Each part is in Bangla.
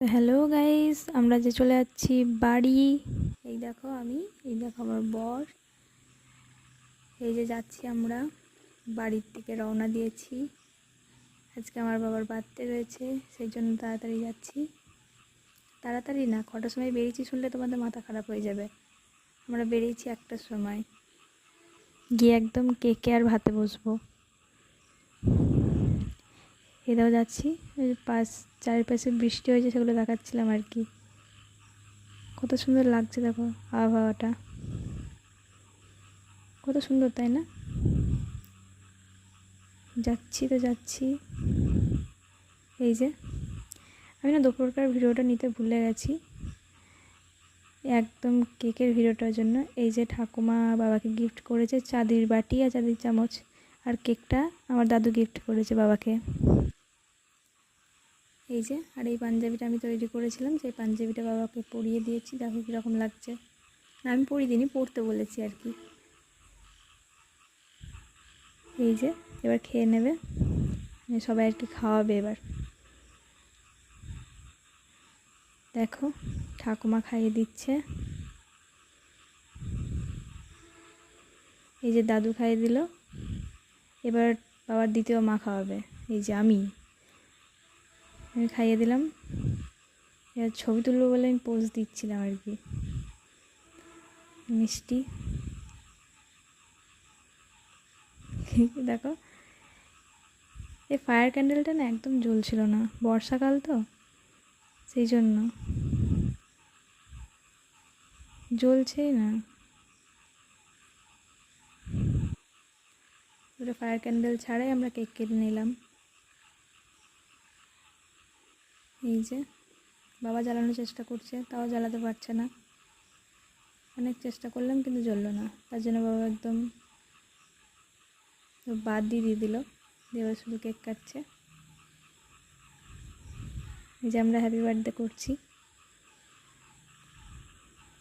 হ্যালো গাইস আমরা যে চলে যাচ্ছি বাড়ি। এই দেখো আমি, এই দেখো আমার বর। এই যে যাচ্ছি আমরা, বাড়ির থেকে রওনা দিয়েছি। আজকে আমার বাবার বার্থডে রয়েছে, সেই জন্য তাড়াতাড়ি যাচ্ছি। তাড়াতাড়ি না, কটার সময় বেরিয়েছি শুনলে তোমাদের মাথা খারাপ হয়ে যাবে। আমরা বেরিয়েছি একটার সময়। গিয়ে একদম কেকে আর ভাতে বসবো। এদাও যাচ্ছি। পাশ, চারিপাশে বৃষ্টি হয়েছে সেগুলো দেখাচ্ছিলাম আর কি। কত সুন্দর লাগছে দেখো আবহাওয়াটা। কত সুন্দর, তাই না? যাচ্ছি তো যাচ্ছি। এই যে, আমি না দুপুরকার ভিডিওটা নিতে ভুলে গেছি। একদম কেকের ভিডিওটার জন্য। এই যে ঠাকুমা বাবাকে গিফট করেছে চাঁদির বাটি আর চাঁদির চামচ। আর কেকটা আমার দাদু গিফট করেছে বাবাকে। এই যে, আর এই পাঞ্জাবিটা আমি তৈরি করেছিলাম, সেই পাঞ্জাবিটা বাবাকে পরিয়ে দিয়েছি দেখো কীরকম লাগছে। না, আমি পরিয়ে দিইনি পড়তে বলেছি আর কি। এই যে, এবার খেয়ে নেবে সবাই আর কি খাওয়াবে এবার। দেখো, ঠাকুমা খাইয়ে দিচ্ছে। এই যে দাদু খাইয়ে দিল, এবার বাবার দ্বিতীয় মা খাওয়াবে। এই যে আমি। আমি খাইয়ে দিলাম। এবার ছবি তুলবো বলে আমি পোজ দিচ্ছিলাম আর কি। মিষ্টি। দেখো এই ফায়ার ক্যান্ডেলটা না একদম জ্বলছিল না, বর্ষাকাল তো, সেই জন্য। জ্বলছেই না। ওটা ফায়ার ক্যান্ডেল ছাড়াই আমরা কেক কেটে নিলাম। এই যে, বাবা জ্বালানোর চেষ্টা করছে, তাও জ্বালাতে পারছে না। অনেক চেষ্টা করলাম, কিন্তু জ্বললো না। তার জন্য বাবা একদম বাদ দিয়ে দিয়ে দিল। দিয়ে শুধু কেক কাটছে। এই যে আমরা হ্যাপি বার্থডে করছি।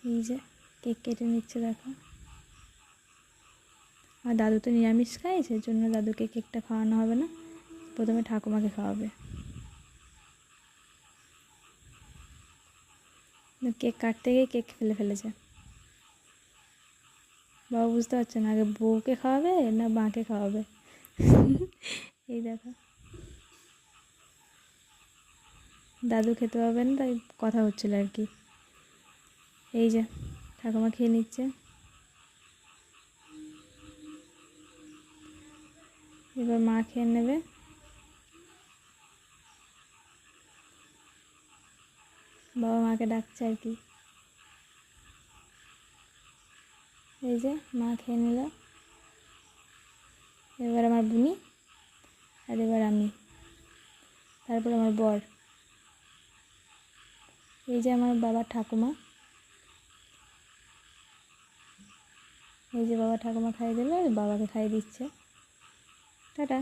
এই যে, কেক কেটে নিচ্ছে, দেখো। আর দাদু তো নিরামিষ খায়, সেই জন্য দাদুকে কেকটা খাওয়ানো হবে না। প্রথমে ঠাকুমাকে খাওয়াবে। কেক কাটতে গিয়ে কেক ফেলে ফেলেছে। বাবা বুঝতে পারছে না, আগে বউকে খাওয়াবে না মাকে খাওয়াবে? এই দেখো। দাদু খেতে পাবে না, তাই কথা হচ্ছিল আর কি। এই যে, ঠাকুমা খেয়ে নিচ্ছে। এবার মা খেয়ে নেবে। বাবা মাকে ডাকছে আর কি। এই যে মা খেয়ে নিল। এবার আমার বুনি আর এবার আমি। তারপর আমার বর। এই যে আমার বাবা ঠাকুমা। এই যে বাবা ঠাকুমা খাইয়ে দিল বাবাকে খাইয়ে দিচ্ছে। টাটা।